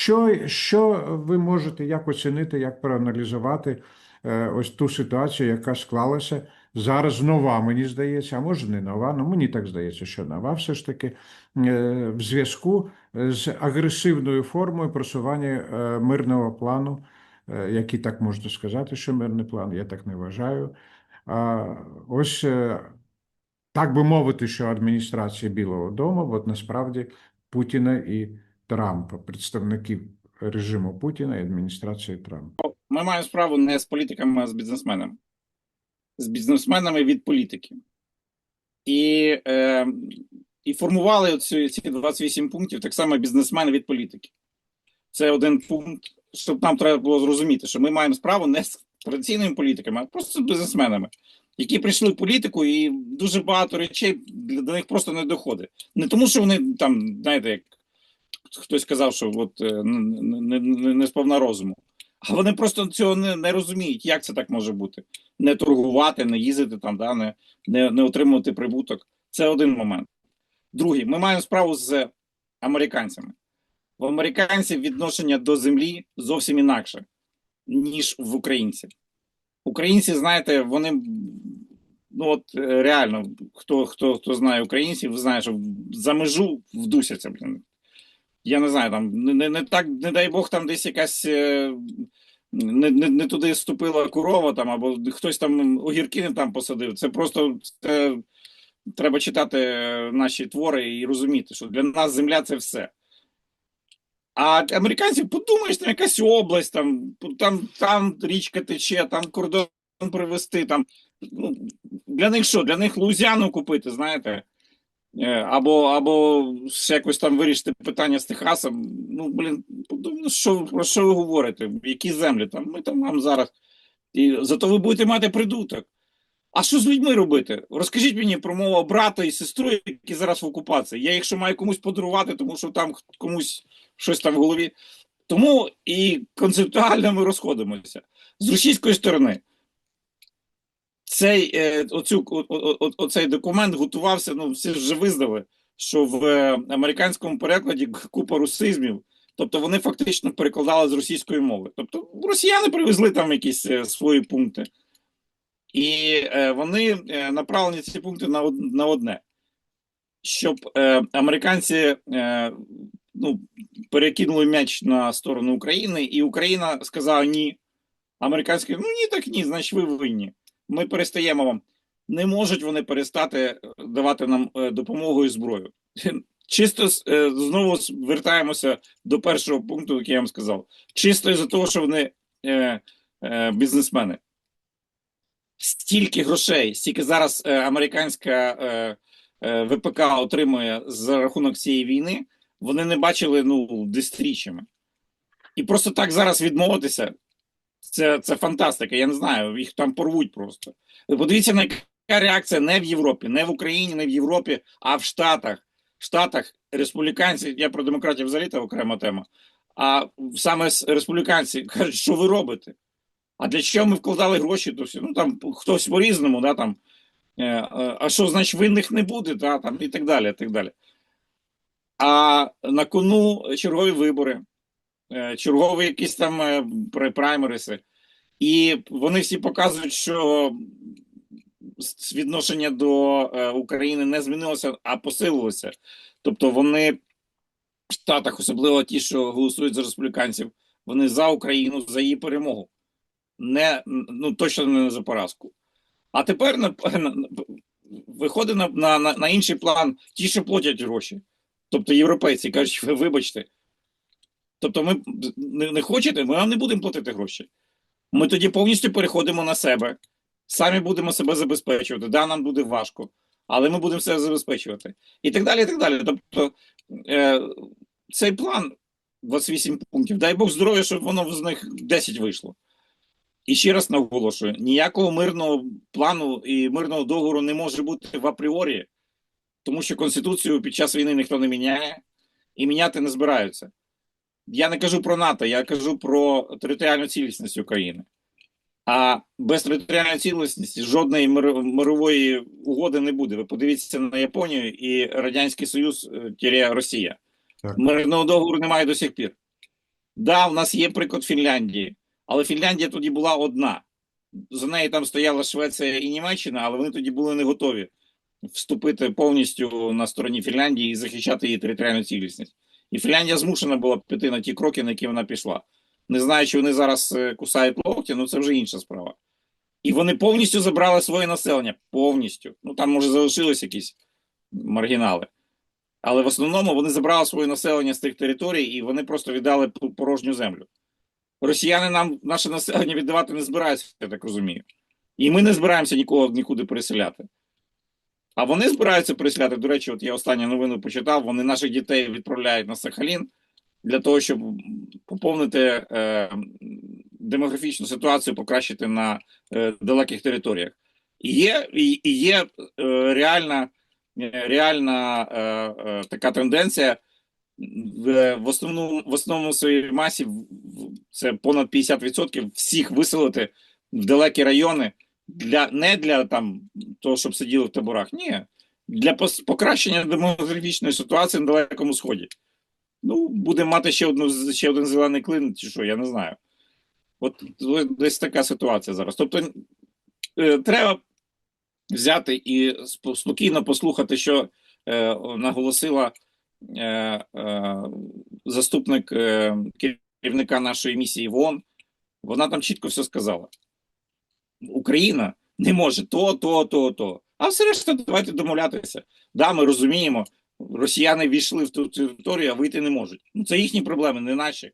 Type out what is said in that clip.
Що, що ви можете як оцінити, як проаналізувати е, ось ту ситуацію, яка склалася зараз нова, мені здається, а може не нова, ну мені так здається, що нова все ж таки е, в зв'язку з агресивною формою просування е, мирного плану, е, який так можна сказати, що мирний план, я так не вважаю. Ось е, так би мовити, що адміністрація Білого Дому, от насправді Путіна і Трампа, представників режиму Путіна і адміністрації Трампа. Ми маємо справу не з політиками, а з бізнесменами. З бізнесменами від політики. І, е, і формували ці, ці 28 пунктів так само бізнесмени від політики. Це один пункт, щоб нам треба було зрозуміти, що ми маємо справу не з традиційними політиками, а просто з бізнесменами, які прийшли в політику, і дуже багато речей для- них просто не доходить. Не тому, що вони там, знаєте, як хтось сказав, що от е, не, не, не, не сповна розуму. А вони просто цього не, не розуміють, як це так може бути. Не торгувати, не їздити там, да, не, не, не отримувати прибуток. Це один момент. Другий, ми маємо справу з американцями. В американців відношення до землі зовсім інакше, ніж в українців. Українці, знаєте, вони ну от е, реально, хто, хто, хто знає українців, знає, що за межу вдусяться. Блін. Я не знаю, там не, не, так, не дай Бог, там десь якась е, не, не, не туди ступила корова, там, або хтось там огірки не там посадив. Це просто це, треба читати наші твори і розуміти, що для нас земля це все. А американці, подумаєш, там якась область, там, там, там річка тече, там кордон привезти. Там, ну, для них що? Для них Луїзіану купити, знаєте? Е, Або, або ще якось там вирішити питання з Техасом. Ну, блін, подумаю, що, про що ви говорите? Які землі там? Ми там вам зараз. І зато ви будете мати придуток. А що з людьми робити? Розкажіть мені про мого брата і сестру, які зараз в окупації. Я якщо маю комусь подарувати, тому що там комусь щось там в голові. Тому і концептуально ми розходимося. З російської сторони, цей, е, оцю, о, о, оцей документ готувався, ну, всі вже визнали, що в е, американському перекладі купа русизмів. Тобто вони фактично перекладали з російської мови. Тобто росіяни привезли там якісь е, свої пункти. І е, вони направлені ці пункти на, на одне, щоб е, американці е, ну, перекинули м'яч на сторону України, і Україна сказала ні. Американські, ну ні, так ні, значить ви винні. Ми перестаємо вам. Не можуть вони перестати е, давати нам е, допомогу і зброю. Чисто е, знову с- вертаємося до першого пункту, який я вам сказав. Чисто із-за того, що вони е, е, бізнесмени. Стільки грошей, стільки зараз американська е, е, ВПК отримує за рахунок цієї війни, вони не бачили ну, десятиріччями. І просто так зараз відмовитися, це, це фантастика. Я не знаю, їх там порвуть просто. Подивіться, на яка реакція не в Європі, не в Україні, не в Європі, а в Штатах. В Штатах республіканці, я про демократів взагалі це окрема тема. А саме республіканці кажуть, що ви робите? А для чого ми вкладали гроші? То всі? Ну там хтось по-різному, да, там. Е, е, а що, значить, винних не буде, да, там, і так далі. і так далі. А на кону чергові вибори, чергові якісь там е, праймериси. І вони всі показують, що відношення до е, України не змінилося, а посилилося. Тобто вони в Штатах, особливо ті, що голосують за республіканців, вони за Україну, за її перемогу. Не, ну, точно не за поразку. А тепер на, на, виходить на, на, на інший план ті, що платять гроші. Тобто європейці кажуть, ви вибачте. Тобто, ми не, не хочете, ми вам не будемо платити гроші. Ми тоді повністю переходимо на себе, самі будемо себе забезпечувати. Да, нам буде важко, але ми будемо себе забезпечувати. І так далі. і так далі. Тобто, е, цей план 28 пунктів, дай Бог здоров'я, щоб воно з них 10 вийшло. І ще раз наголошую: ніякого мирного плану і мирного договору не може бути в апріорі, тому що Конституцію під час війни ніхто не міняє і міняти не збираються. Я не кажу про НАТО, я кажу про територіальну цілісність України. А без територіальної цілісності жодної мирової угоди не буде. Ви подивіться на Японію і Радянський Союз е, тіря Росія. Так. Мирного договору немає до сих пір. Да, в нас є приклад Фінляндії, але Фінляндія тоді була одна. За нею там стояла Швеція і Німеччина, але вони тоді були не готові вступити повністю на стороні Фінляндії і захищати її територіальну цілісність. І Фінляндія змушена була піти на ті кроки, на які вона пішла. Не знаю, чи вони зараз е, кусають локті, ну це вже інша справа. І вони повністю забрали своє населення. Повністю. Ну там, може, залишились якісь маргінали. Але в основному вони забрали своє населення з тих територій і вони просто віддали порожню землю. Росіяни нам наше населення віддавати не збираються, я так розумію. І ми не збираємося нікого нікуди переселяти. А вони збираються переселяти. До речі, от я останню новину почитав. Вони наших дітей відправляють на Сахалін для того, щоб поповнити е, демографічну ситуацію, покращити на е, далеких територіях. І є, і, і є е, реальна, е, реальна е, е, така тенденція в, в основному в основному своїй масі в- це понад 50% всіх виселити в далекі райони для не для там того, щоб сиділи в таборах. Ні, для покращення демографічної ситуації на далекому сході. Ну, будемо мати ще одну ще один зелений клин, чи що, я не знаю. От десь така ситуація зараз. Тобто е, треба взяти і спокійно послухати, що е, наголосила е, е, заступник е, керівника нашої місії в ООН. Вона там чітко все сказала. Україна не може то, то, то, то. А все решта, давайте домовлятися. Да, ми розуміємо, росіяни війшли в ту територію, а вийти не можуть. Ну, це їхні проблеми, не наші.